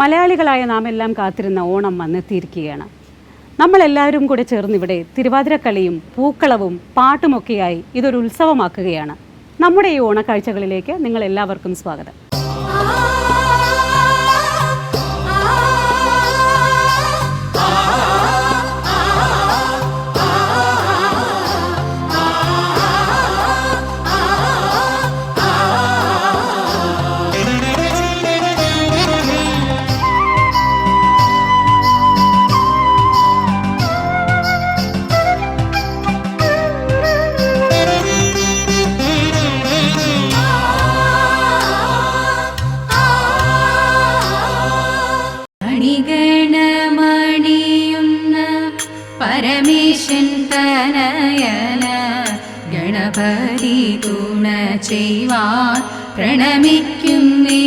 മലയാളികളായ നാം എല്ലാം കാത്തിരുന്ന ഓണം വന്നെത്തിയിരിക്കുകയാണ്. നമ്മളെല്ലാവരും കൂടെ ചേർന്നിവിടെ തിരുവാതിരക്കളിയും പൂക്കളവും പാട്ടുമൊക്കെയായി ഇതൊരു ഉത്സവമാക്കുകയാണ്. നമ്മുടെ ഈ ഓണക്കാഴ്ചകളിലേക്ക് നിങ്ങൾ എല്ലാവർക്കും സ്വാഗതം. പരമേശൻ തനയന ഗണപതി തുണ ചെയ്യുവാൻ പ്രണമിക്കുന്നേ.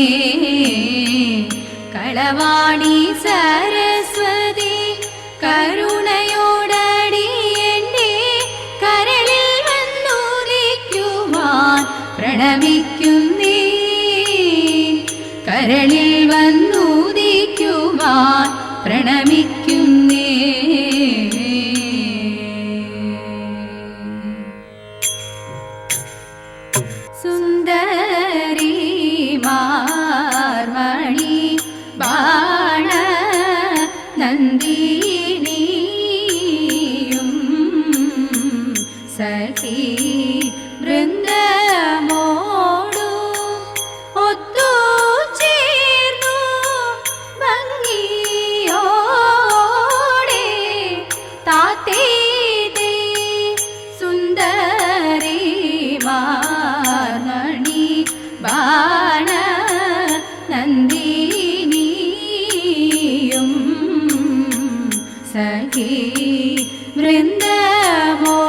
കളവാണി സരസ്വതി കരുണയോടടി എന്നെ കരളിൽ വന്നുദിക്കുവാൻ പ്രണമിക്കുന്നേ. കരളിൽ വന്നുദിക്കുവാൻ പ്രണമിക്കുന്നേ സഖി വൃന്ദമോടു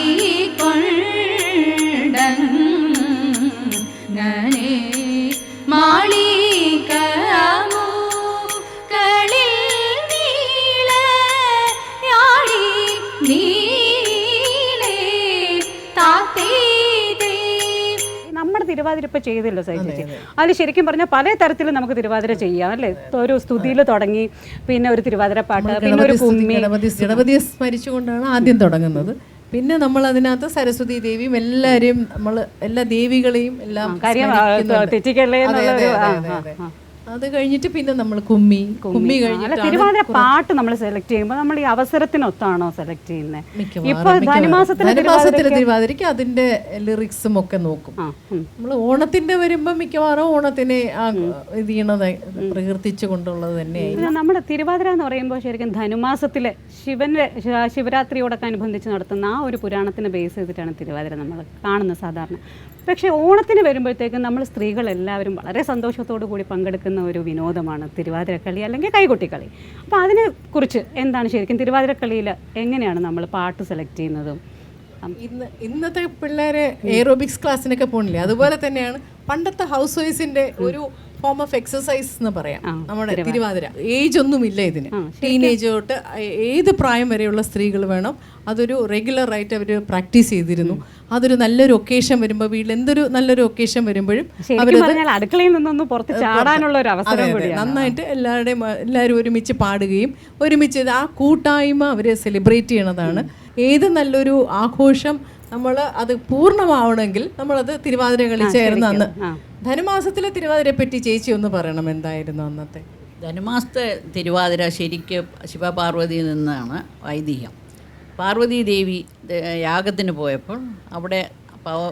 തിരുവാതിര ഇപ്പൊ ചെയ്തല്ലോ സൈ ചേച്ചി. അതിൽ ശരിക്കും പറഞ്ഞാൽ പല തരത്തിൽ നമുക്ക് തിരുവാതിര ചെയ്യാം അല്ലേ? ഒരു സ്തുതിയിൽ തുടങ്ങി പിന്നെ ഒരു തിരുവാതിര പാട്ട് പിന്നെ ഒരു കുമ്മി. ഗണപതി ഗണപതിയെ സ്മരിച്ചുകൊണ്ടാണ് ആദ്യം തുടങ്ങുന്നത്. പിന്നെ നമ്മൾ അതിനകത്ത് സരസ്വതി ദേവിയും എല്ലാവരെയും നമ്മൾ എല്ലാ ദേവികളെയും എല്ലാം കാര്യം തെറ്റിക്കല്ലേ എന്നുള്ള എന്നുള്ളൊരു അതെ, കഴിഞ്ഞിട്ട് പിന്നെ നമ്മൾ കുമ്മി. കുമ്മി. കഴിഞ്ഞിട്ട് തിരുവാതിര പാട്ട് നമ്മൾ സെലക്ട് ചെയ്യുമ്പോൾ നമ്മൾ ഈ അവസരത്തിനൊത്താണോ സെലക്ട് ചെയ്യുന്നത് ഇപ്പൊ ധനുമാസത്തിലെ തിരുവാതിരയ്ക്ക് അതിന്റെ ലിറിക്സും ഒക്കെ നോക്കും. നമ്മൾ ഓണത്തിന്റെ വരുമ്പോൾ മിക്കവാറും ഓണത്തിനെ ഇത് ചെയ്യണത് പ്രകീർത്തിച്ചു കൊണ്ടുള്ളത് തന്നെ നമ്മുടെ തിരുവാതിര എന്ന് പറയുമ്പോൾ ശരിക്കും ധനുമാസത്തിലെ ശിവന്റെ ശിവരാത്രിയോടൊക്കെ അനുബന്ധിച്ച് നടത്തുന്ന ആ ഒരു പുരാണത്തിനെ ബേസ് ചെയ്തിട്ടാണ് തിരുവാതിര നമ്മൾ കാണുന്നത് സാധാരണ. പക്ഷെ ഓണത്തിന് വരുമ്പോഴത്തേക്കും നമ്മൾ സ്ത്രീകൾ എല്ലാവരും വളരെ സന്തോഷത്തോടു കൂടി പങ്കെടുക്കുന്ന ഒരു വിനോദമാണ് തിരുവാതിരക്കളി അല്ലെങ്കിൽ കൈകൊട്ടിക്കളി. അപ്പോൾ അതിനെ കുറിച്ച് എന്താണ് ശരിക്കും തിരുവാതിരക്കളിയിൽ എങ്ങനെയാണ് നമ്മൾ പാട്ട് സെലക്ട് ചെയ്യുന്നതും? ഇന്ന് ഇന്നത്തെ പിള്ളേരെ എയറോബിക്സ് ക്ലാസ്സിനൊക്കെ പോണില്ലേ? അതുപോലെ തന്നെയാണ് പണ്ടത്തെ ഹൗസ് വൈഫിന്റെ ഒരു ഫോം ഓഫ് എക്സസൈസ് എന്ന് പറയാം. നമ്മുടെ തിരുവാതിര. ഏജ് ഒന്നുമില്ല ഇതിന്. ടീനേജ് തൊട്ട് ഏത് പ്രായം വരെയുള്ള സ്ത്രീകൾ വേണം അതൊരു റെഗുലർ ആയിട്ട് അവർ പ്രാക്ടീസ് ചെയ്തിരുന്നു. അതൊരു നല്ലൊരു ഒക്കേഷൻ വരുമ്പോൾ വീട്ടിൽ എന്തൊരു നല്ലൊരു ഒക്കേഷൻ വരുമ്പോഴും ശരിക്കും പറഞ്ഞാൽ അടുക്കളയിൽ നിന്നൊന്ന് പുറത്ത് ചാടാനുള്ള ഒരു അവസരം നന്നായിട്ട് എല്ലാവരുടെയും എല്ലാവരും ഒരുമിച്ച് പാടുകയും ഒരുമിച്ച് ആ കൂട്ടായ്മ അവർ സെലിബ്രേറ്റ് ചെയ്യണതാണ്. ഏത് നല്ലൊരു ആഘോഷം നമ്മൾ അത് പൂർണമാവണമെങ്കിൽ നമ്മളത് തിരുവാതിര കളി ചേർന്ന് അന്ന് ധനുമാസത്തിലെ തിരുവാതിരയെ പറ്റി ചേച്ചി ഒന്ന് പറയണം എന്തായിരുന്നു അന്നത്തെ? ധനുമാസത്തെ തിരുവാതിര ശരിക്ക് ശിവപാർവതിയിൽ നിന്നാണ് ഐതിഹ്യം. പാർവതി ദേവി യാഗത്തിന് പോയപ്പോൾ അവിടെ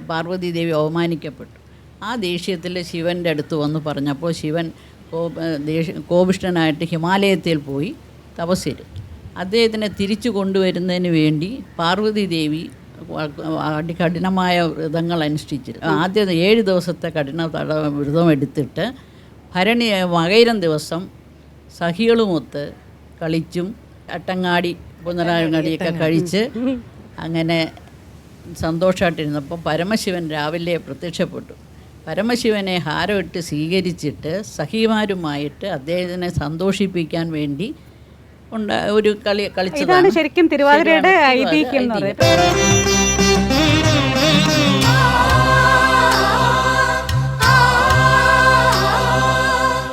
പാർവതി ദേവി അവമാനിക്കപ്പെട്ടു. ആ ദേഷ്യത്തിൽ ശിവന്റെ അടുത്ത് വന്ന് പറഞ്ഞപ്പോൾ ശിവൻ കോ- ദേഷ്യ കോപിഷ്ഠനായിട്ട് ഹിമാലയത്തിൽ പോയി തപസ്സിരു അദ്ദേഹത്തിനെ തിരിച്ചു കൊണ്ടുവരുന്നതിന് വേണ്ടി പാർവതി ദേവി അതികഠിനമായ വ്രതങ്ങൾ അനുഷ്ഠിച്ചിരുന്നു ആദ്യം ഏഴ് ദിവസത്തെ കഠിന തട വ്രതം എടുത്തിട്ട് ഭരണി മകയിരം ദിവസം സഹികളുമൊത്ത് കളിച്ചും അട്ടങ്ങാടി പുനരാങ്ങാടിയൊക്കെ കഴിച്ച് അങ്ങനെ സന്തോഷമായിട്ടിരുന്നപ്പോൾ പരമശിവൻ രാവിലെ പ്രത്യക്ഷപ്പെട്ടു. പരമശിവനെ ഹാരമിട്ട് സ്വീകരിച്ചിട്ട് സഖിമാരുമായിട്ട് അദ്ദേഹത്തിനെ സന്തോഷിപ്പിക്കാൻ വേണ്ടി ഉണ്ട ഒരു കളി കളിച്ചതാണ്. ശരിക്കും തിരുവാതിരയുടെ ഐതിഹ്യം